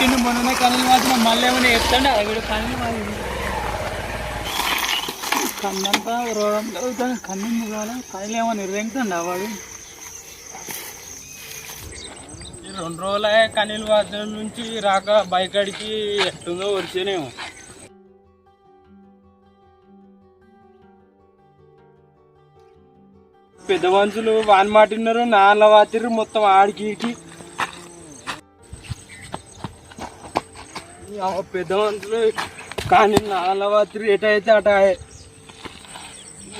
పుట్టిండు మొన్ననే కళ్ళు మాత్రం మళ్ళీ ఏమైనా చెప్తాడు? వీడు కళ్ళు మాది కన్నంతా రోగం తగ్గుతాను కన్ను ముగాల? కళ్ళు ఏమో నిర్వహించండి వాడు? రెండు రోజులే కనీలు వాద్యం నుంచి రాక బైక్ అడికి ఎట్టుందో వచ్చేనేమో పెద్ద మనుషులు వాన్ మాటిన్నారు నాన్న వాతిరు మొత్తం ఆడికి పెద్ద మనుషులు కానీ నాన్న వాతిరు ఎటైతే అట.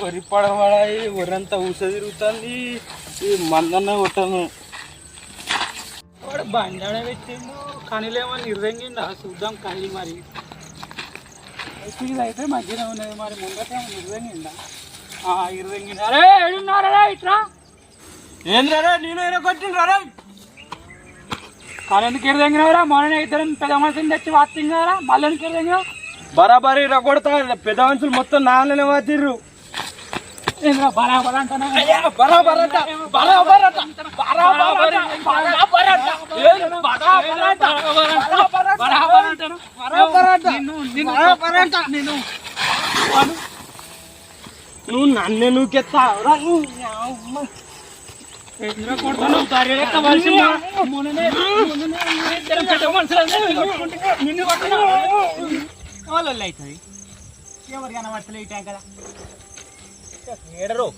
వరి పడబడాయి వరి అంతా ఊస తిరుగుతుంది ఈ మందన్న కొట్టను. వాడు బండాడ పెట్టిండు కనీలేమో నిర్వంగిండా చూద్దాం కానీ మరి. అయితే మంచిగా ఉన్నది మరి ముందటేమో నిర్వంగిండా ఇరవై అరే ఏడున్నారా ఇట్లా? ఏంద్రా నేను అయినా కానీ ఎందుకు ఇరదెంగినవరా మొన్న ఇద్దరు పెద్ద మనుషులు తెచ్చి వాచింగ్ కదా మళ్ళీ ఎందుకు ఇరదెంగినావు బరాబరి కొడతా పెద్ద మనుషులు మొత్తం నాన్ననే నేను నువ్వు నన్నే నువ్వు అమ్మ. వాళ్ళ అవుతుంది ఎవరు కనబడతలే ఈ టైం కదా ఏడరు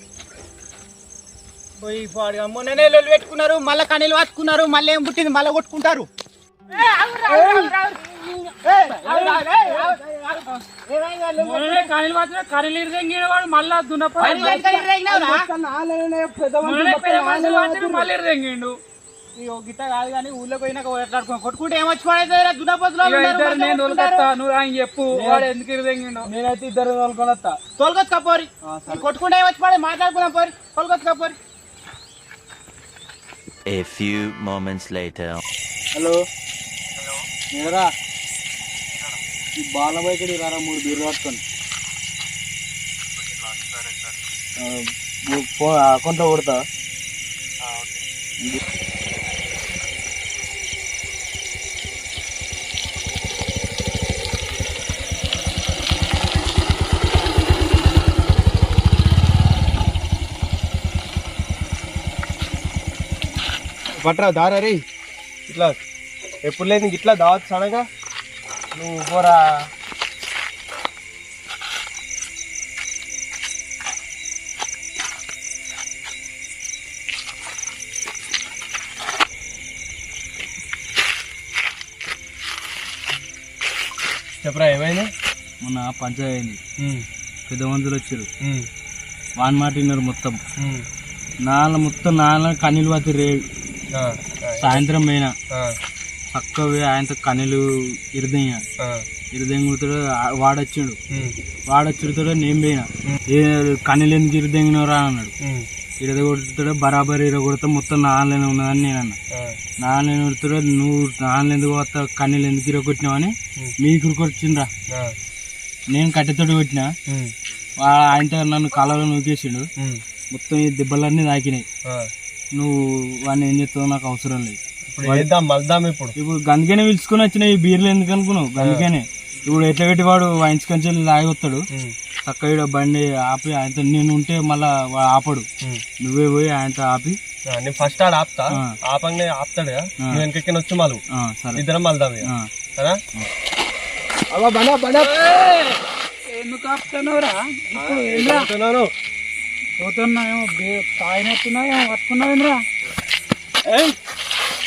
పోయి పాడుగా మొన్ననే లొల్లి పెట్టుకున్నారు మళ్ళీ కనీలు వాచుకున్నారు మళ్ళీ ఏం పుట్టింది మళ్ళీ కొట్టుకుంటారు కనీలు వాచిన కనీలు ఇరిదెంగిన వాడు? మళ్ళా దున్నపోయి మళ్ళీ ఇరిదెంగిండు గిట్ట కాదు కానీ ఊళ్ళో పోయినాక కొట్లాడుకో కొట్టుకుంటే ఏమొచ్చి పడేది? దున్నపోతులో నేను తోలుకొస్తా నువ్వు ఆయన చెప్పు. వాడు ఎందుకు ఇరిదెంగిండు నేనైతే ఇద్దరు తోలుకొస్తా తోలుకొచ్చు కపోరి కొట్టుకుంటే ఏమొచ్చి పడే మాట్లాడుకున్నాం పోరి. తోలుకొచ్చు కపోరి A few moments later. Hello. నేనరా ఈ బాలబైకడి రారా మూడు బీర్లు పట్టుకొని అకౌంట్లో కొడతా పట్రా దారా రే ఇట్లా ఎప్పుడు లేదు ఇట్లా దావత్ సడగా నువ్వు పోరా. చెప్పరా ఏమైంది? మొన్న పంచాయతీ అయింది. పెద్ద మందులు వచ్చారు. వాన్ మాట విన్నారు మొత్తం. నాన్న మొత్తం నాన్న కన్నీళ్ళు పత్తి రే సాయంత్రం పోయినా. పోయి ఆయనతో కన్నీళ్ళు ఇరదయ్యా. ఇరదెంగుతాడు వాడొచ్చాడు. వాడొచ్చుడుతాడు నేను పోయినా. ఏ కన్నీళ్ళు ఎందుకు ఇరదెంగినవరా అన్నాడు. ఇరద కొడుతాడు బరాబర్ ఇర కొడతా మొత్తం నాన్నలోనే ఉన్నదని నేను అన్నా. నాన్న కొడుతాడు నువ్వు నాన్న ఎందుకు వస్తా కన్నీళ్ళు ఎందుకు ఇర కొట్టినావని మీకు కొట్టిండ్రా. నేను కట్టెతోటి కొట్టినా. ఆయనతో నన్ను కాలంలో నూకేసిండు. మొత్తం ఈ దెబ్బలన్నీ తాకినాయి. నువ్వు వాడిని ఏం చేస్తావు నాకు అవసరం లేదు. ఇప్పుడు వేద్దాం మల్దాం ఇప్పుడు. ఇప్పుడు గందుకనే పిలుచుకొని వచ్చిన ఈ బీర్లు ఎందుకు అనుకున్నావు? గందుకనే. ఇప్పుడు ఎట్లా పెట్టి వాడు వాయించి కంచెలు లాగి వస్తాడు చక్క ఈడ బండి ఆపి ఆయనతో నేను ఉంటే మళ్ళా వాడు ఆపడు. నువ్వే పోయి ఆయనతో ఆపి. నేను ఫస్ట్ ఆడ ఆపుతా. ఆపంగానే ఆపుతాడు కదా. నువ్వు వచ్చి మలు ఆ, సరే. ఇద్దరం. ఆ. సరేనా? అవ్వ బనా బనా ఎందుకు ఆపుతున్నావురా. పోతున్నాయేమో తాగినట్టున్నాయేమో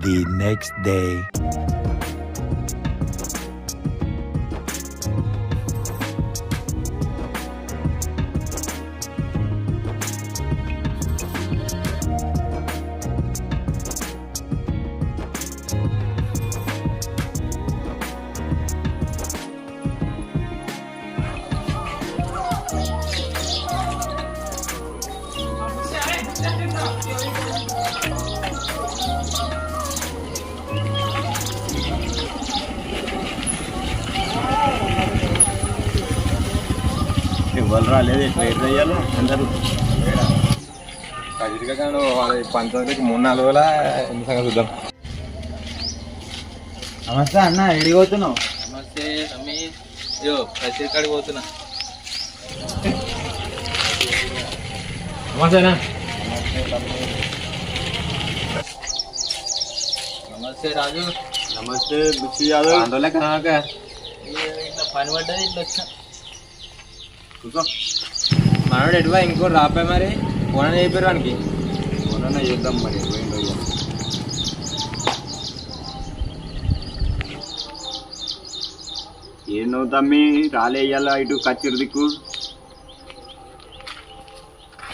The next day. వాళ్ళ పంచాయతీకి మూడు నాలుగు వేల ఎన్ని సంగతి చూద్దాం. నమస్తే అన్న ఎడిపోతున్నావు నమస్తే తమ్మి అయ్యో ప్రతి కాడికి పోతున్నా. నమస్తేనా నమస్తే రాజు. నమస్తే బుచ్చి యాదవ్. అందులో కనుక ఇట్లా పని పడ్డది ఇట్లా వచ్చా. మనోడు ఎటువా ఇంకో రాపాయి మరి? ఫోన్ చెప్పారు వానికి. ఫోన్ చేద్దాం మరి పోయిండో ఇక. ఏం నువ్వు తమ్మి రాలే ఇయ్యాల ఇటు కచ్చిరు దిక్కు?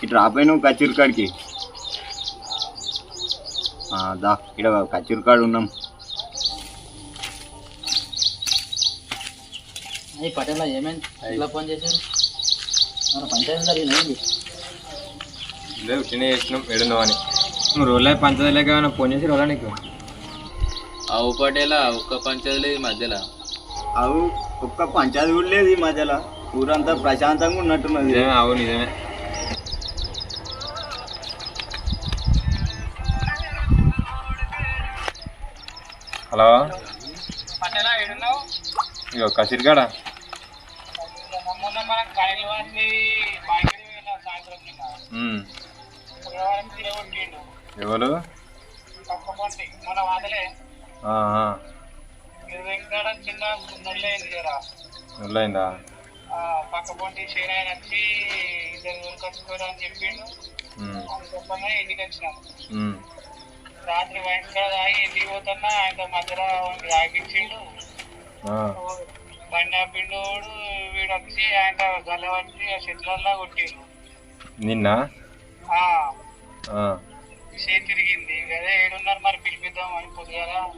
ఇటు రాపోయి నువ్వు కచ్చిరు కాడికి. ఆ, దా ఇక్కడ కచ్చిరు కాడు ఉన్నాం. ఈ పటేలా ఏమైంది? ఇట్లా ఫోన్ చేశారు? మన పంచాయతీ జరిగింది లేదు ఉట్టినే చేసినాం అని నువ్వు రోజులే పంచదారులకి ఏమైనా ఫోన్ చేసి రోజా నీకు. ఆ పటేలా ఒక్క పంచాయతీ లేదు ఈ మధ్యలో. అవు ఒక్క పంచాయతీ కూడా లేదు ఈ మధ్యలో. ఊరంతా ప్రశాంతంగా ఉన్నట్టున్నది. నిజమే అవు నిజమే. హలో? ఇగో కసిరికాడ ఉమ్. ఎవరు? పక్క పొంటి చేయడానికి వచ్చి ఇద్దరు ఊరికొచ్చుకోవడం చెప్పిండు. అందుకోసమే ఇంటికి వచ్చినాం. రాత్రి వైన్ కూడా తాగి ఇంటికి పోతున్నా ఆయన మధ్యలో తాగిచ్చిండు బండి ఆపిండు వీడు వచ్చి ఆయన గల్ల వచ్చి ఆ చెట్లల్లో కొట్టిండు. నిన్న? చేయి తిరిగింది. అదే ఏడున్నారు మరి పిలిపిద్దాం అని పొద్దుగాల.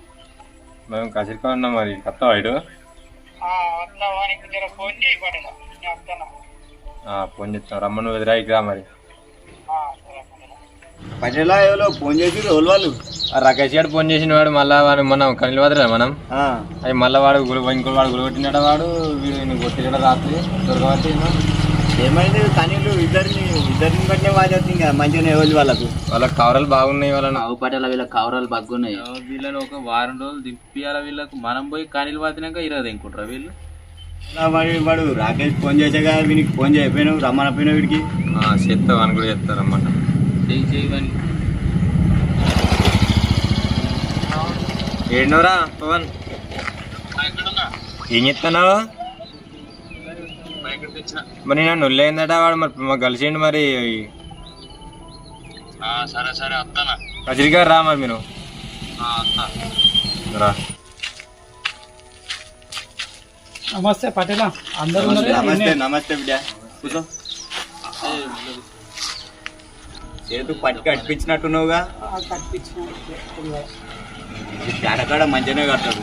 మేము కసిరికాడ ఉన్నాం మరి. కత్తావా ఇటు? ఆ, అట్లా వానికి జర ఫోన్ చేయి నేను వస్తాను? ఫోన్ చేస్తాం రమ్మను ఎదురా ఇక్కడ మరి. పటేలా ఎవరో ఫోన్ చేసి రోజు వాళ్ళు? ఆ రాకేష్ గారు ఫోన్ చేసిన వాడు. మళ్ళా వాడు మనం కనిలు వదరా మనం? ఆ, అవి మళ్ళీ వాడు గుడి ఇంకో వాడు గుడి కొట్టినట వాడు. వీడు కొట్టినట రాత్రి. దొరకబట్టి ఏమైంది? కనీలు ఇద్దరిని ఇద్దరిని బట్టే వాచేస్తుంది ఇంకా మంచిగానే ఎవరు వాళ్ళకు? వాళ్ళకి కవరాలు బాగున్నాయి వాళ్ళని ఆవు పటేల వీళ్ళకి కవరాలు బగ్గున్నాయి వీళ్ళని ఒక వారం రోజులు దింపియాల వీళ్ళకు. మనం పోయి కానీలు పాతినాక ఇరవై ఇంకుంటారా వీళ్ళు? వాడు వాడు రాకేష్ ఫోన్ చేసాగా వీనికి ఫోన్ చేయకపోయినావు రమ్మనపోయినావు వీడికి? చేస్తావు అని కూడా చెప్తారు అన్నమాట చేయి చేయి కానీ ఏడునవరా పవన్ ఏం చెప్తున్నావు మరి నేను నొల్లైందట వాడు మరి మాకు కలిసిండు మరి. ఆ, సరే సరే వస్తానా గారు రా మరి మీరు. రా. నమస్తే పటేలా. అందరూ నమస్తే నమస్తే బిడ్డ. కూర్చో. చేతు పట్టి కట్టించినట్టున్నావుగా. కాడ మంచిగానే కడతాడు.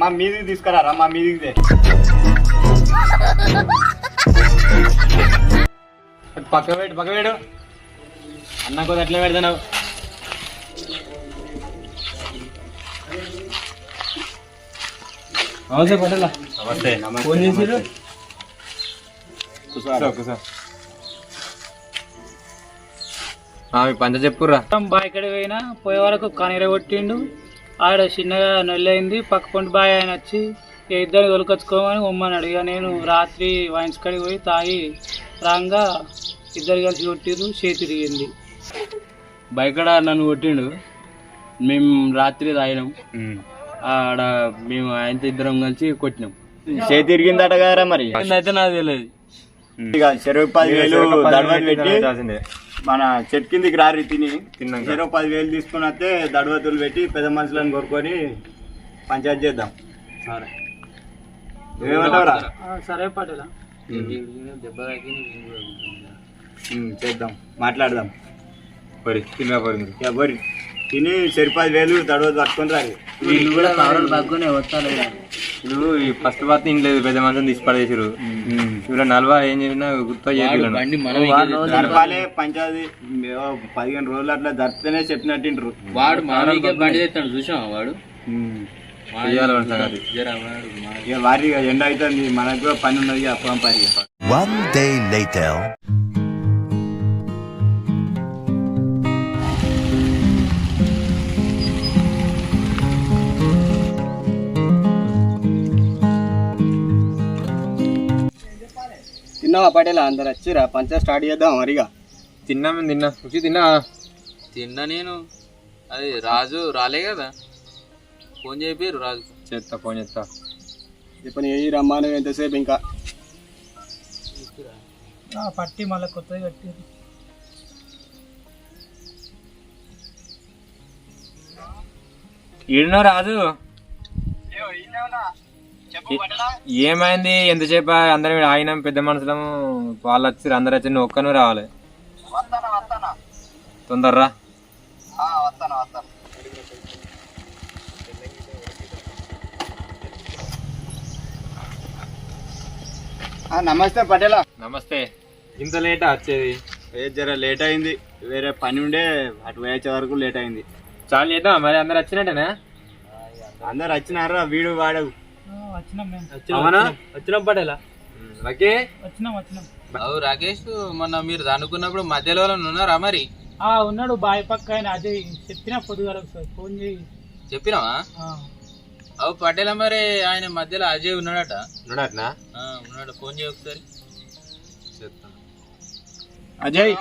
మా మీదికి తీసుకురారా? మా మీదికి. పక్క పెట్టు పక్క పెట్టు. అన్న కొద్ది ఎట్లా పెడతావు నమస్తే పటేలా నమస్తే. ఫోన్ మీ పంచ చెప్పుర్రా. బాయ్ ఇక్కడ పోయినా? పోయే వరకు కనీర కొట్టిండు. ఆడ చిన్నగా నొల్లైంది పక్క పొంటి బాయ్ ఆయన వచ్చి "ఏ ఇద్దరు తొలకొచ్చుకోమని ఉమ్మన్నాడు ఇక నేను రాత్రి వైన్స్ కాడికి పోయి తాగి రాగా ఇద్దరు కలిసి కొట్టిర్రు చేతి తిరిగింది. బయకడ నన్ను కొట్టిండు. మేము రాత్రి తాగినాం. ఆడ మేము ఆయనతో ఇద్దరం కలిసి కొట్టినాం. చేతి తిరిగిందట కదరా మరి? అయితే నాకు తెలియదు. ఇక చెరువు పది వేలు పెట్టి. మన చెట్టు కిందికి రారి తిని. తిన్నాక. చెరువు పది వేలు తీసుకుని వస్తే దడవతులు పెట్టి పెద్ద మనుషులను కోరుకొని పంచాయతీ చేద్దాం. సరే. ఏమంటావురా సరే పటేలా దెబ్బ తాకి ఉమ్, చేద్దాం. మాట్లాడదాం. పరి తిన్నా మీరు. ఎవరి తిని చెరు పది వేలు దడవ పట్టుకొని రారి. వీళ్ళు కూడా వస్తారు ఈ ఫస్ట్ బాత్ ఇంట్లో పెద్ద మనుషులు తీసి పడేసారు వీళ్ళ నల్వా ఏం చేసినా గుర్తు పంచాయతీ పదిహేను రోజులు అట్లా జరిపితేనే చెప్పినట్టు వాడు మామయ్యకే బండి తెస్తాడు చూసావా వాడు? వారి ఎండ అవుతుంది మనకు కూడా పని ఉన్నది అప్పుడు తిన్నావా పటేలా? అందరు వచ్చిరా పంచాయతీ స్టార్ట్ చేద్దాం మరిగా? తిన్నా మేము తిన్నా. రుచి తిన్నా? తిన్నా నేను. అది రాజు రాలే కదా. ఫోన్ చేపారు రాజు చేస్తా ఫోన్ చేస్తా ఇప్పుడు ఏ రమ్మాను ఎంతసేపు ఇంకా? ఆ, పట్టి మళ్ళీ కొత్తది కట్టారు ఈడనో రాజు ఏమైంది? ఎంతసేపు అందరం ఈడ ఆగినాం పెద్ద మనుషులము వాళ్ళు వచ్చి అందరు వచ్చి నువ్వు ఒక్కను రావాలి. తొందరరా. నమస్తే పటేలా. నమస్తే. ఇంత లేటా వచ్చేది? ఏ జర లేట్ అయింది. వేరే పని ఉండే అటు వేచే వరకు లేట్ అయింది. చాలు చేద్దాం మరి అందరు వచ్చినట్టేనా? అందరు వచ్చినారా వీడు వాడు ఆ, వచ్చినాం మేము అవునా? వచ్చినాం. పడేలా ఓకే వచ్చినాం వచ్చినాం. అవు రాకేష్ మొన్న మీరు అనుకున్నప్పుడు మధ్యలో ఉన్నారా మరి? ఆ ఉన్నాడు బాయ్ పక్క ఆయన. అదే చెప్పిన పొద్దుగాల ఒకసారి ఫోన్ చేయి. చెప్పినావా? అవు పటేలా మరి ఆయన మధ్యలో అజయ్ ఉన్నాడట. ఉన్నాడట్నా? ఆ, ఉన్నాడు. ఫోన్ చేయి ఒకసారి. చెప్తాను అజయ్!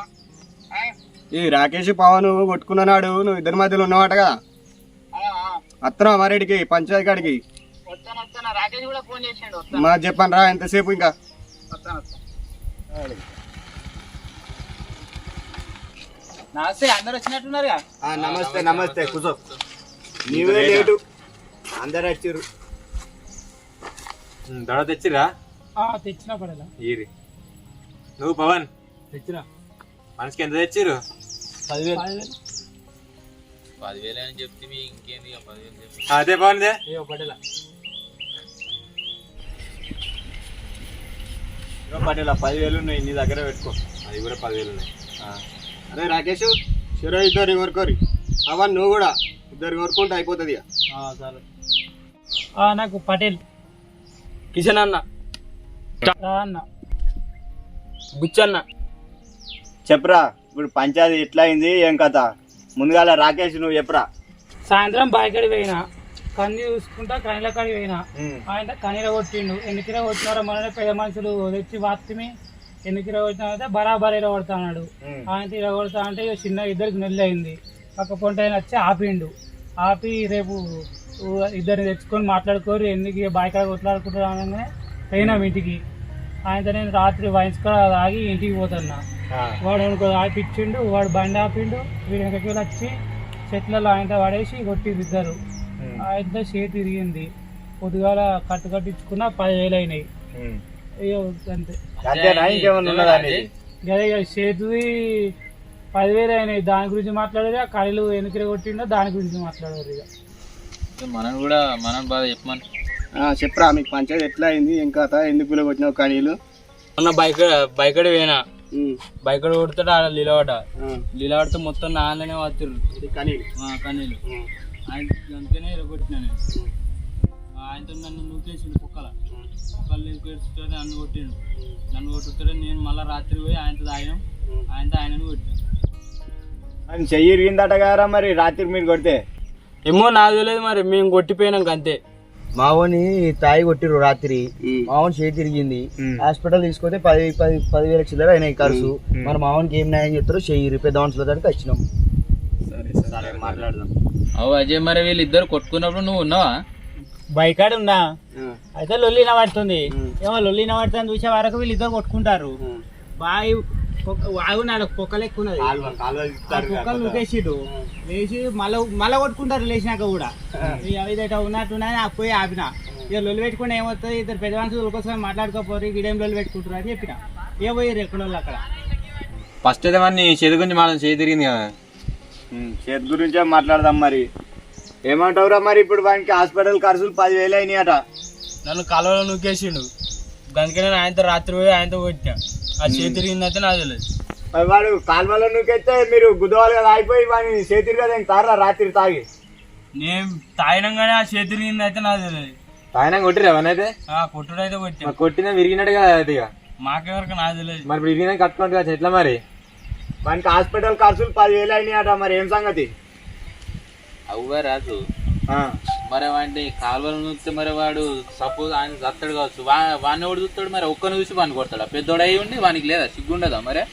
ఈ రాకేష్ పవన్ కొట్టుకున్నాడు నువ్వు ఇద్దరి మధ్యలో ఉన్నవాట కదా అత్తనా మరేడికి పంచాయతీ కాడికి. మా చెప్పాను రా ఎంతసేపు ఇంకా? నమస్తే అందరు వచ్చినట్టున్నారుగా? నమస్తే నమస్తే కూర్చో నీవే లేటు? అందరు వచ్చిర్రు. దడ తెచ్చిరా ఆ, తెచ్చినా పడేలా ఈరి. నువ్వు పవన్? తెచ్చినా. మనిషికి ఎంత తెచ్చిరు పదివేలు. పదివేలు అని చెప్తే ఇంకేంది ఇక? పదివేలు అదే పవన్ ఇదే ఏ పడేలా పటేలా పదివేలు ఉన్నాయి నీ దగ్గర పెట్టుకో. అది కూడా పదివేలు ఉన్నాయి. అరే రాకేష్ శివ ఇద్దరు కోరుకోరి అవన్ నువ్వు కూడా. ఇద్దరు కోరుకుంటే అయిపోతుంది ఆ, నాకు పటేల్. కిషన్ అన్న. అన్న. బుచ్చన్న. చెప్పురా ఇప్పుడు పంచాయతీ ఎట్లా అయింది ఏం కథ? ముందుగాల రాకేష్ నువ్వు చెప్పురా. సాయంత్రం బాయికాడి పోయినా. కంది చూసుకుంటా కనీల కాడికి పోయినా. ఆయన కనీల కొట్టిండు. ఎన్ని కిలో కొట్టినారో మన పెద్ద మనుషులు తెచ్చి వాత్తిమి. ఎన్ని కిలో కొట్టినా బరాబర్ ఇలా కొడతాడు ఆయన ఇలా కొడతా అంటే ఇక చిన్న ఇద్దరికి నెల్లి అయింది. పక్క పొంట ఆయన వచ్చి ఆపిండు. ఆపి రేపు ఇద్దరిని తెచ్చుకొని మాట్లాడుకోరు. ఎందుకు బాయికాడ కొట్లాడుకుంటారు అనగానే పోయినాం ఇంటికి. ఆయనతో నేను రాత్రి వైన్స్ కూడా తాగి ఇంటికి పోతున్నా. వాడు అనుకో ఆపిచ్చిండు వాడు బండి ఆపిండు. వీడు వెనకకి వచ్చి చెట్లలో ఆయనతో పడేసి కొట్టింది ఇద్దరు. ఆయనతో చేతి తిరిగింది పొద్దుగాల కట్టు కట్టించుకున్న పదివేలు అయినాయి. అయ్యో అంతే. ఇక చేతిది పదివేలు అయినాయి. దాని గురించి మాట్లాడేది ఆ కళలు వెనుకలు కొట్టిండో దాని గురించి మాట్లాడారు ఇక మనం కూడా మనం బాగా చెప్పమని. ఆ, చెప్పురా మీకు పంచాయతీ ఎట్లా అయింది ఏం కథ? ఎందుకు కొట్టినావు కనీలు మొన్న బైక్ బైక్ పోయినా. బైక్ కొడుతుంటే ఆడ లీలవాడ లీలవాడితే మొత్తం నాన్ననే వచ్చారు కనీలు కన్నీళ్ళు ఆయన అందుకనే ఇరగొట్టినా నేను. ఆయనతో నన్ను నూకేసిండు కుక్కల. కుక్కలు నూకేస్తుంటే నన్ను కొట్టిండు. నన్ను కొట్టుతుంటే నేను మళ్ళీ రాత్రి పోయి ఆయనతో తాగినాం. ఆయనతో ఆయనను కొట్టాను. అని చెయ్యి ఇరిగిందట కదా మరి రాత్రి మీరు కొడితే? ఏమో నాకు తెలియదు మరి మేము కొట్టిపోయినాం అంతే. మావని తాయి కొట్టిరు రాత్రి. మావన్ చేతి తిరిగింది. హాస్పిటల్ తీసుకొస్తే పది పది పదివేల చిల్లర అయినాయి ఖర్చు. మరి మావన్కి ఏం న్యాయం చెప్తారో చెయ్యి పెద్ద మనుషుల దగ్గరికి వచ్చినాం. సరే మాట్లాడదాం. అవు అజయ్ మరి వీళ్ళిద్దరు కొట్టుకున్నప్పుడు నువ్వు ఉన్నావా? బైకాడ ఉన్నా అయితే లొల్లి పడుతుంది ఏమో లొల్లి పడుతుంది చూసే వరకు వీళ్ళిద్దరు కొట్టుకుంటారు. వాగు నాడు పొక్కలు ఎక్కువ ఉన్నది ఆ కుక్కలు నూకేసిడు. లేచి మళ్ళీ మళ్ళీ కొట్టుకుంటారు లేచినాక కూడా. ఇదట ఉన్నట్టున్నా నాకు పోయి ఆపిన. ఇక లొల్లి పెట్టుకుంటే ఏమవుతుంది ఇద్దరు పెద్ద మనుషులు కోసం మాట్లాడుకోపోరు వీడేం లొల్లి పెట్టుకుంటారు అని చెప్పిన. ఏ పోయారు ఎక్కడ వాళ్ళు అక్కడ. ఫస్ట్ అయితే మరి నీ చేతి గురించి మనం చేతి తిరిగింది కదా. చేతి గురించే మాట్లాడదాం మరి. ఏమంటావురా మరి ఇప్పుడు వానికి హాస్పిటల్ ఖర్చులు పదివేలు అయినాయట. నన్ను కాలువలో నూకేసిండు. దానికే నేను ఆయనతో రాత్రి పోయి ఆయనతో కొట్టినా. ఆ చేతి తిరిగిందైతే నాకు తెలియదు మరి వాడు కాలువలో నువ్వైతే మీరు గుద్దవాళ్ళు కదా అయిపోయి వాడిని చేతిరి కదా తారా రాత్రి తాగి? నేను తాగినంగానే ఆ చేతి తిరిగింది అయితే నాకు తెలియదు ఆయన కొట్టిరా అవనైతే ఆ కొట్టుడు అయితే కొట్టినా కొట్టినా విరిగినట్టు కదా అది ఇక. మాకెవరికి నాకు తెలియదు మరి ఇప్పుడు విరిగినా కట్టుకుంటు కదా ఎట్లా మరి. వానికి హాస్పిటల్ ఖర్చులు పదివేలు అయినాయట మరి ఏం సంగతి? అవ్వ రాజు. మరి వాడిని కాలువలు నూస్తే మరి వాడు సపోజ్ ఆయన చస్తాడు కావచ్చు. వా వాడిని ఎవడు చూస్తాడు మరి? ఒక్కని చూసి వాడిని కొడతాడు? పెద్దోడు అయి ఉండి వానికి లేదా? సిగ్గుండదా మరి?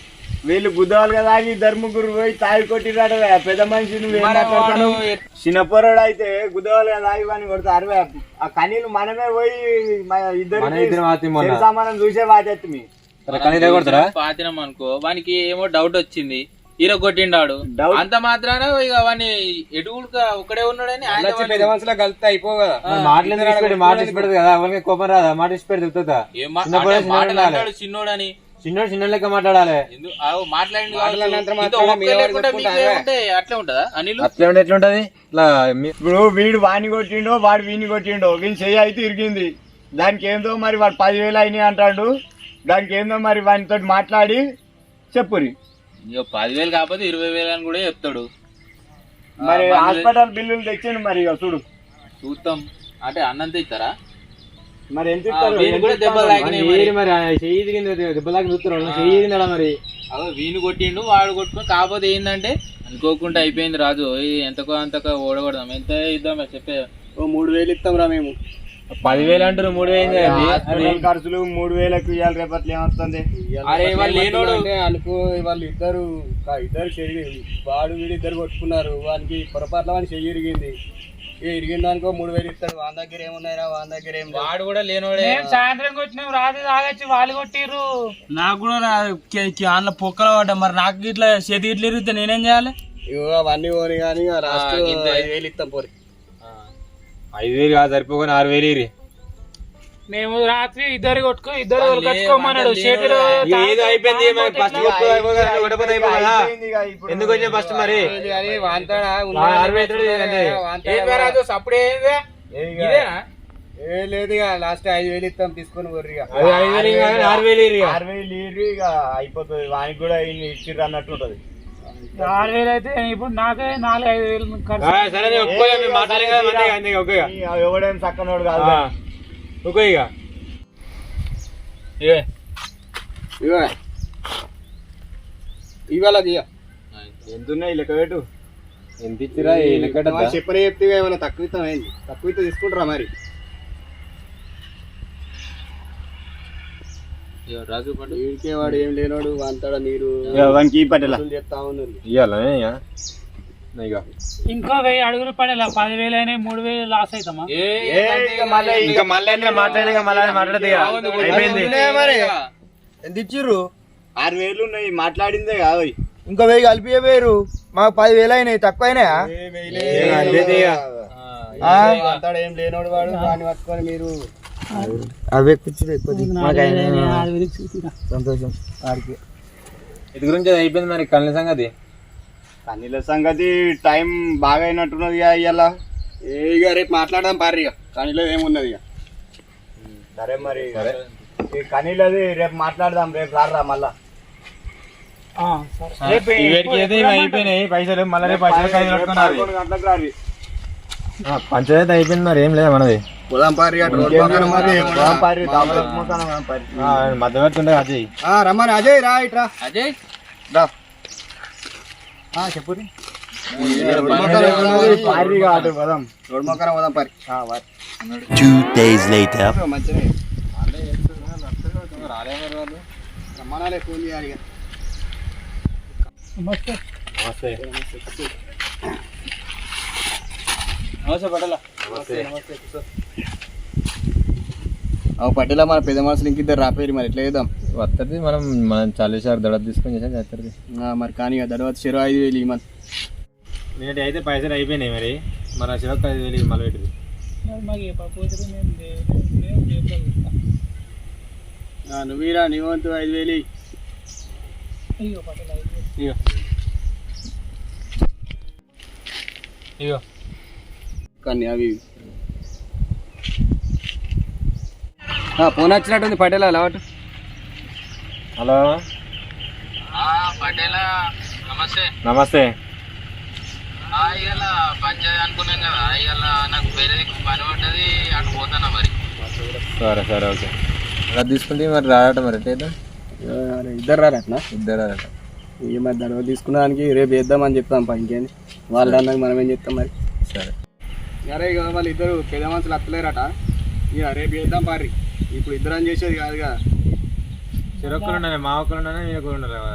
వీళ్ళు గుద్దవాళ్ళు కదా అని ఇద్దరు ముగ్గురు పోయి తాగి కొట్టిరాట పెద్ద మనిషి నువ్వు? చిన్నపోరాడు అయితే గుద్దవాళ్ళు కదా వాడిని కొడతారు. ఆ కనీలు మనమే పోయి ఇద్దరు. సామానం చూసే బాధ్యత మీ పాతినాం అనుకో. వానికి ఏమో డౌట్ వచ్చింది. హీరో కొట్టిండాడు? అంత మాత్రాన ఇక వాడిని ఎటు కూడా ఒక్కడే ఉన్నాడని ఆయన కలిస్తే అయిపో కదా. మాటలు మాట ఇచ్చి పెడదు కదా? కోపం రాదా? మాట ఇచ్చి పెడితే చెప్తుందా ఏం మా- చిన్నప్పుడు అంటే మాటలు చిన్నోడు చిన్నోడని. చిన్నోడు చిన్న లెక్క మాట్లాడాలి. అట్లే ఉంటదా? అనిల్? అట్లా ఉంటే ఎట్లుంటది? ఇట్లా ఇప్పుడు వీడు వాడిని కొట్టిండో వాడు వీడిని కొట్టిండో వీని చెయ్యి అయితే ఇరిగింది. దానికి ఏందో మరి వాడు పదివేలు అయినాయి అంటాడు. దానికి ఏందో మరి వానితో మాట్లాడి చెప్పురి. ఇక పదివేలు కాకపోతే ఇరవై వేలు అని కూడా చెప్తాడు. మరి ఆ, హాస్పిటల్ బిల్లులు తెచ్చిండు మరి ఇక చూడు. చూస్తాం అంటే అన్నంత ఇస్తారా మరి ఎంత ఆ, ఇస్తారు? వీనికి ఎంత కూడా ఇస్తారు? దెబ్బలు తాకినాయి మరి. చెయ్యి దెబ్బలాగా చూస్తున్నారు చెయ్యి దిగిందా మరి? అదో వీని కొట్టిండు వాడు కొట్టుకుని కాకపోతే ఏంటంటే అనుకోకుండా అయిపోయింది రాజు. ఇది ఎంతకో అంతకో ఓడగొడదాం. ఎంత ఇద్దాం చెప్పే ఓ మూడు వేలు ఇస్తాం రా మేము. పదివేలు అంటారు మూడు వేలు ఖర్చులు మూడు వేలకు ఇవ్వాలి రేపట్లో ఏమొస్తుంది? అరే వాళ్ళు లేనోడు. అనుకో వాళ్ళు ఇద్దరు ఇద్దరు చెయ్యి వాడు వీడు ఇద్దరు కొట్టుకున్నారు. వానికి పొరపాట్ల వానికి చెయ్యి ఇరిగింది. ఇరిగిన దానికో మూడు వేలు ఇస్తాడు. వాని దగ్గర ఏమున్నాయిరా? వాని దగ్గర ఏం. వాడు కూడా లేనోడే. సాయంత్రం కొట్టినాం రాత్రి తాగొచ్చి వాళ్ళు కొట్టిర్రు. నాకు కూడా అందులో పొక్కలు పడ్డా. మరి నాకు ఇట్లా చేతి ఇట్లా ఇరిగితే నేనేం చేయాలి? ఇగో అవన్నీ పోని కానీ ఇంత- ఐదు వేలు ఇస్తాం పోరి ఐదు వేలు కాదు సరిపోకొని ఆరు వేలు ఇరి మేము రాత్రి ఇద్దరు కొట్టుకో ఇద్దరు కొట్టుకోమన్నాడు. ఏదో అయిపోయింది ఫస్ట్ ఎందుకు ఫస్ట్ మరి? ఇదేనా ఏ లేదు ఇక లాస్ట్ ఐదు వేలు ఇస్తాం తీసుకొని ఆరు వేలు ఇరి ఇక. ఆరు వేలు ఇక అయిపోతుంది. వానికి కూడా ఇచ్చిర్రు అన్నట్టు ఉంటది. ఆరు వేలు అయితే ఇప్పుడు నాకే నాలుగు ఐదు వేలు సరే ఎవడేం చక్కనోడు కాదు. ఆ, ఒప్పుకో ఇక. ఏ ఇగో ఇవాళ దియ ఎంత ఉన్నాయి లెక్క పెట్టు. ఎంత ఇచ్చిరా చెప్పనే చెప్తే ఏమైనా తక్కువ తక్కువ ఇస్తే తీసుకుంటారా మరి? రాజు పండు వీడికే వాడు ఏం లేనోడు వాంతాడా మీరు వానికి చేస్తా ఉన్నారు ఇవ్వాలా ఇక వెయ్యి అడుగులు పడేలా పదివేలు అయినాయి మూడు వేలు లాస్ అవుతామా ఇక మళ్ళీ ఇంకా మళ్ళీ మాట్లాడేది అయిపోయింది ఎంత ఇచ్చిర్రు ఆరు వేలు ఉన్నాయి మాట్లాడిందే కాదు. ఇంకో వెయ్యి కలిపి వేరు మాకు పది వేలు అయినాయి తక్కువ అయినాయా అంతాడు ఏం లేనోడు వాడు దాన్ని పట్టుకొని మీరు అవే ఎక్కువ. సంతోషం వాడికి ఇది గురించి అయిపోయింది మరి కళ్ళ సంగతి? కన్నీల సంగతి టైం బాగా అయినట్టున్నది ఇవాళ ఏ ఇక రేపు మాట్లాడదాం పారి ఇక. కానీ ఏమున్నది ఇక. సరే మరి. ఈ కనీలది రేపు మాట్లాడదాం రేపు రారా మళ్ళా. ఆ, సరే. రేపు అయిపోయినాయి పైసలు మళ్ళీ రేపు పైసలు గంటలకు రారి పంచాయతీ అయిపోయింది మరి ఏం లేదా మనది. మధ్యవర్తి ఉండే అజయ్. రమ్మని అజయ్ రా ఇట్రా అజయ్? చెప్పు పోదాం పారి Two days later. నమస్తే. నమస్తే. నమస్తే పటల. పట్టేలా మన పెద్ద మనుషులు ఇంకిద్దరు రాపేరు మరి ఎట్లా చేద్దాం? వస్తుంది మనం మనం చాలీసారి దడ తీసుకొని చేసాం చేస్తుంది మరి కానీ ఇక తర్వాత చెరువు ఐదు వేలు ఇవ్వమని. నేనైతే అయితే పైసలు అయిపోయినాయి మరి మన శివక్క ఐదు వేలు మళ్ళీ పెట్టింది. నువ్వురా నీ వంతు ఐదు వేలు ఇయ్యి. అయ్యో పట్టేలా ఐదు వేలు. ఇగో ఇగో కానీ అవి ఆ, ఫోన్ వచ్చినట్టుంది పటేల్ అలవాటు. హలో. పటేలా నమస్తే. నమస్తే. ఇవాళ పంచాయతీ అనుకున్నాం కదా ఇవాళ నాకు వేరే దిక్కు పని పడ్డది అటు పోతానా మరి. సరే సరే ఓకే. అది తీసుకుంటే మరి రాడట మరి ఇద్దరు రారట్నా ఇద్దరు రాడట ఈ మరి దడవ తీసుకున్నానికి రేపు వేద్దామని చెప్తాం పా ఇంకేంది? వాళ్ళు అన్నాక మనం ఏం చెప్తాం మరి? సరే. అరే ఇక వాళ్ళు ఇద్దరు పెద్ద మనుషులు అత్తలేరట ఇక రేపు వేద్దాం పారి ఇప్పుడు ఇద్దరం చేసేది కాదుగా. చెరొక్కలు ఉండాలి మా ఒక్కరు ఉండాలి నేను ఒకరు ఉండాలి కదా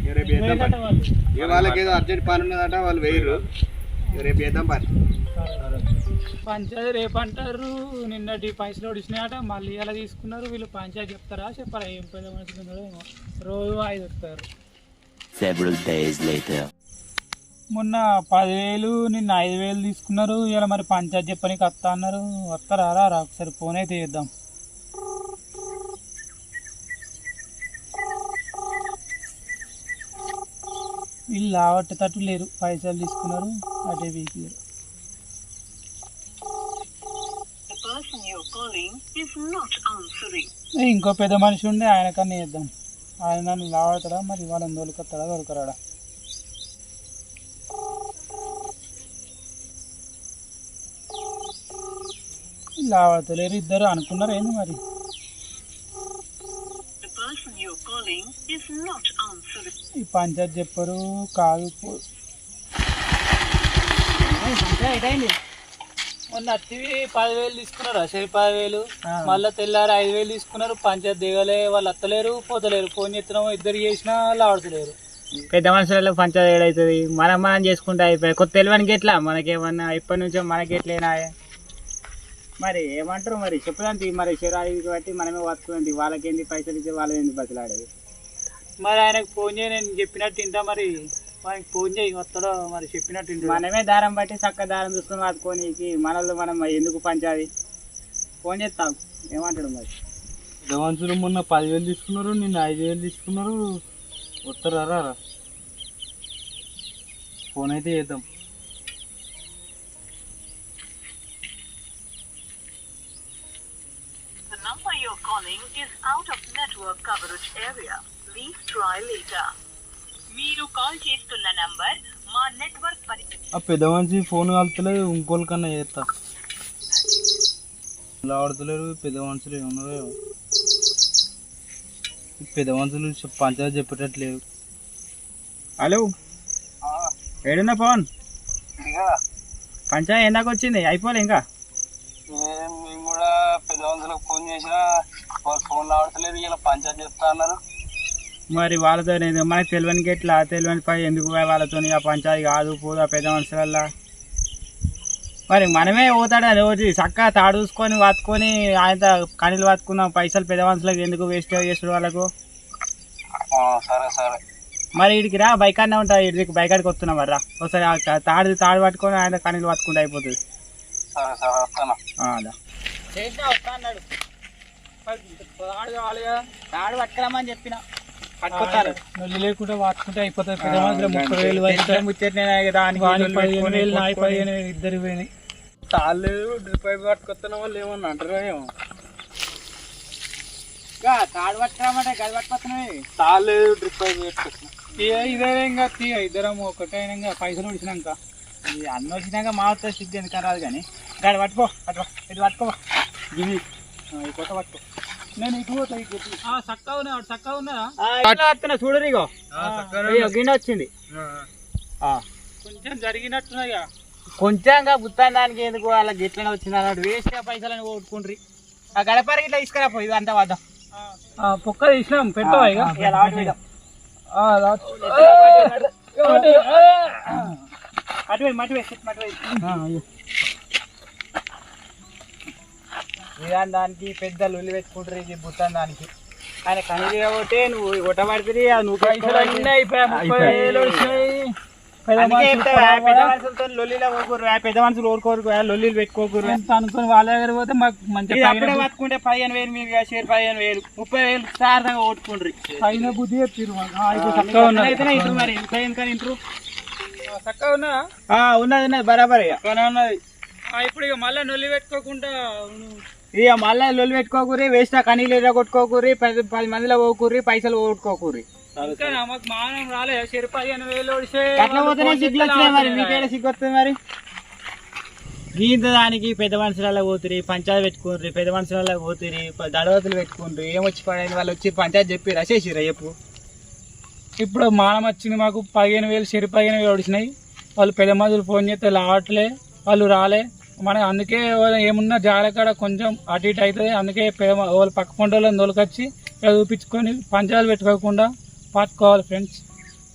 ఇక రేపు వేద్దాం పారి ఇక వాళ్ళకి ఏదో అర్జెంట్ పని ఉన్నదట వాళ్ళు వేయరు. ఇక రేపు వేద్దాం పారి పంచాయతీ రేపు అంటారు. నిన్నటి పైసలు ఒడిచినాయట మళ్ళీ ఇలా తీసుకున్నారు. వీళ్ళు పంచాయతీ చెప్తారా చెప్పారా ఏం పెద్ద మనుషులు రోజు ఐదు వస్తారు. Several days later. మొన్న పదివేలు నిన్న ఐదు వేలు తీసుకున్నారు. ఇలా మరి పంచాయతీ చెప్పనికి వస్తా అన్నారు. వస్తారా రా ఒకసారి ఫోన్ అయితే చేద్దాం. వీళ్ళు లావట్టేటట్టు లేరు. పైసలు తీసుకున్నారు. అటే వీకి ఇంకో పెద్ద మనిషి ఉండే ఆయన కన్నా చేద్దాం. ఆయన నన్ను లావడతాడా? మరి వాళ్ళని దొరకతాడా దొరకరాడా లావడతలేరు ఇద్దరు అనుకున్నారు ఏంది మరి ఈ పంచాయతీ చెప్పరు కాదు మొన్న అత్తివి పదివేలు తీసుకున్నారు అసలు పదివేలు. మళ్ళీ తెల్లారి ఐదు వేలు తీసుకున్నారు. పంచాయతీ దిగలే వాళ్ళు అత్తలేరు పోతలేరు. ఫోన్ చేస్తున్నాము ఇద్దరు చేసినా లావడతలేరు పెద్ద మనుషులలో పంచాయతీ ఏడవుతుంది మనం మనం చేసుకుంటే అయిపోయి. కొత్త తెలివనికి ఎట్లా? మనకేమన్నా ఇప్పటి నుంచో మనకి ఎట్లయినా మరి ఏమంటారు మరి? చెప్పదండి మరి శరీరానికి బట్టి మనమే వస్తుంది వాళ్ళకేంది పైసలు ఇచ్చే వాళ్ళేంది బతులాడేది? మరి ఆయనకు ఫోన్ చేయి నేను చెప్పినట్టు ఇంటా మరి. ఆయనకి ఫోన్ చేయి వస్తాడో మరి చెప్పినట్టు ఇంటా మనమే దారం బట్టి చక్క దారం చూసుకొని పట్టుకోనికి మనల్ని మనం ఎందుకు పంచాది ఫోన్ చేస్తాం. ఏమంటాడు మరి? పెద్దమనుషులు మొన్న పదివేలు తీసుకున్నారు నిన్న ఐదు వేలు తీసుకున్నారు. వస్తారా రా ఫోన్ అయితే చేద్దాం. Out of network coverage area. Please try later. మీరు కాల్ చేస్తున్న నంబర్ మా నెట్వర్క్ ఆ పెద్ద మనిషి ఫోన్ కలుతలేదు ఇంకోళ్ళకన్నా చేస్తా. ఇలా ఆడతలేరు పెద్ద మనుషులు ఏమన్నారో పెద్ద మనుషులు పంచాయతీ చెప్పేటట్లేదు హలో? ఏడున్నా పవన్ పంచాయతీ ఎందాక వచ్చింది అయిపోలే ఇంకా. మేము కూడా పెద్ద మనుషులకు ఫోన్ చేసినా వాళ్ళు ఫోన్ ఆడతలేదు ఇలా పంచాయతీ చెప్తా అన్నారు. మరి వాళ్ళతో నేను మనకి తెలియనికి ఎట్లా తెలియని పై ఎందుకు వాళ్ళతో ఆ పంచాయతీ కాదు పోదు ఆ పెద్ద మనుషులల్లా. మరి మనమే పోతాడు రోజు? చక్కగా తాడు చూసుకొని వాతుకొని ఆయన కనీలు వాతుకున్నాం పైసలు పెద్ద మనుషులకు ఎందుకు వేస్ట్ చేసుడు వాళ్ళకు? సరే సరే. మరి వీడికి రా బైక్ అనే ఉంటుంది వీడికి బైక్ ఆడికి వస్తున్నాం మరి రా. ఒకసారి తాడు తాడు పట్టుకొని ఆయన కనీలు పట్టుకుంటే అయిపోతుంది. సరే సరే వస్తాను. ఆ, అలా చేసినా వస్తా అన్నాడు తాడు కావాలిగా తాడు పట్టుకురామని చెప్పిన నొల్లి లేకుండా వాడుకుంటే అయిపోతుంది. పెద్ద మనుషులు ముప్పై వేలు ముచ్చట్నే దానికి పదిహేను వేలు నాయి. పదిహేను వేలు ఇద్దరు పోయినాయి. తాళ్ళు డ్రిప్ పైప్ పట్టుకొస్తున్న వాళ్ళు ఏమన్నా అంటారా ఏమో. తాడు పట్టుకురామంటే గది పట్టుకొస్తున్నాయి తాళ్ళు డ్రిప్ పైప్ పెట్టుకొస్తున్నా. ఇదే ఇంకా తీయ ఇద్దరం పైసలు ఉడిచినాక అన్న వచ్చినాక మాతో సిద్ధి ఎందుకు రాదు కానీ. గాడి పట్టుకో పట్టుకో ఇది పట్టుకో. గివి. కొత్త నేను ఇటు చక్కగా ఉన్నా చక్కగా ఉన్నదా వస్తున్నా చూడు ఇగో. గిన్నె వచ్చింది. కొంచెం జరిగినట్టున్నాయిగా కొంచెంగా బుత్తాన్ దానికి ఎందుకు? అలా గిట్లనే వచ్చింది అన్నట్టు వేస్ట్గా పైసలని కొట్టుకుండ్రి. ఆ గడపరికి ఇట్లా తీసుకురా పోయి ఇదంతా వద్దాం. పొక్క తీసినాం పెట్టవా ఇక లావటి మీద. ఆ, లా- అటు పోయి మటు వేసి మటు వేసి ఆ, అయ్యో. ఇదాని దానికి పెద్ద లొల్లి పెట్టుకుంటారు ఇది బుత్తాన్ దానికి ఆయన కాబట్టి నువ్వు కొట్టబడితే అది నువ్వు పైసలు పెద్ద మనుషులు మనుషులతో లొల్లిలో పెట్టుకోకూరు అనుకుని వాళ్ళ దగ్గర పోతే మాకు మంచి అప్పుడే పట్టుకుంటే పదిహేను వేలు మీరు షేర్ పదిహేను వేలు. ముప్పై వేలు సారదంగా ఓట్టుకుండ్రి పైన బుద్ధి ఇంటారు మరి ఇంకా ఎందుకని ఇంటారు చక్కగా ఉన్నదా? ఉన్నది ఉన్నది బరాబర్. ఇక ఉన్నది. ఇప్పుడు ఇక మళ్ళీ నొల్లి పెట్టుకోకుండా ఇక మళ్ళీ లొల్లి పెట్టుకోకూరి వేస్ట్ ఎర్ర కొట్టుకోకూరి పది పది మందిలో పోకూరి పైసలు పోగొట్టుకోకూరి. అట్లా పోతేనే సిగ్గులు వచ్చినాయి మరి? సిగ్గు వస్తుంది మరి? గీంత దానికి పెద్ద మనుషులలో పోతురి పంచాయతీ పెట్టుకుండ్రి పెద్ద మనుషులలో పోతురి దడవతులు పెట్టుకుండ్రి ఏమొచ్చి పడైంది? వాళ్ళు వచ్చి పంచాయతీ చెప్పి రసేసిరా చెప్పు. ఇప్పుడు మానం వచ్చింది మాకు పదిహేను వేలు చెరు పదిహేను వేలు ఓడిసినాయి. వాళ్ళు పెద్ద మందులు ఫోన్ చేస్తే రావట్లే వాళ్ళు రాలే. మన అందుకే ఏమున్నా జాలకాడ కొంచెం అటు ఇటు అవుతుంది. అందుకే వాళ్ళ పక్క పంట వాళ్ళని దొలకొచ్చి ఇక్కడ చూపించుకొని పంచాలు పెట్టుకోకుండా పాతుకోవాలి ఫ్రెండ్స్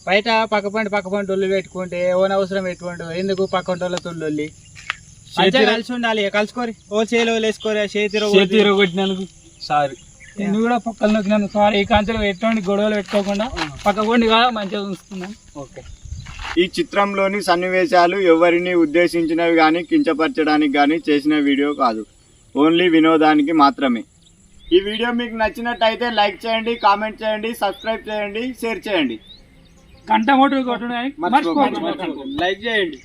బయట పక్క పంట పక్క పంట ఒళ్ళు పెట్టుకుంటే ఓన్ అవసరం పెట్టుకుంటూ ఎందుకు పక్క పంట వాళ్ళతో ఒళ్ళి మంచిగా కలిసి ఉండాలి కలుసుకోరి. ఓ చేలో వేసుకోరి చేతిలో చేతి సారీ. నేను కూడా పక్కన నొక్కినందుకు సారీ. ఈ కాంచెలు ఎటువంటి గొడవలు పెట్టుకోకుండా పక్క కొండి కాదా మంచిగా చూస్తున్నాను ఓకే. ఈ చిత్రంలోని సన్నివేశాలు ఎవరిని ఉద్దేశించినవి కానీ కించపరచడానికి కానీ చేసిన వీడియో కాదు. ఓన్లీ వినోదానికి మాత్రమే. ఈ వీడియో మీకు నచ్చినట్టయితే లైక్ చేయండి కామెంట్ చేయండి సబ్స్క్రైబ్ చేయండి షేర్ చేయండి. మోటార్ కొట్టడం. లైక్ చేయండి.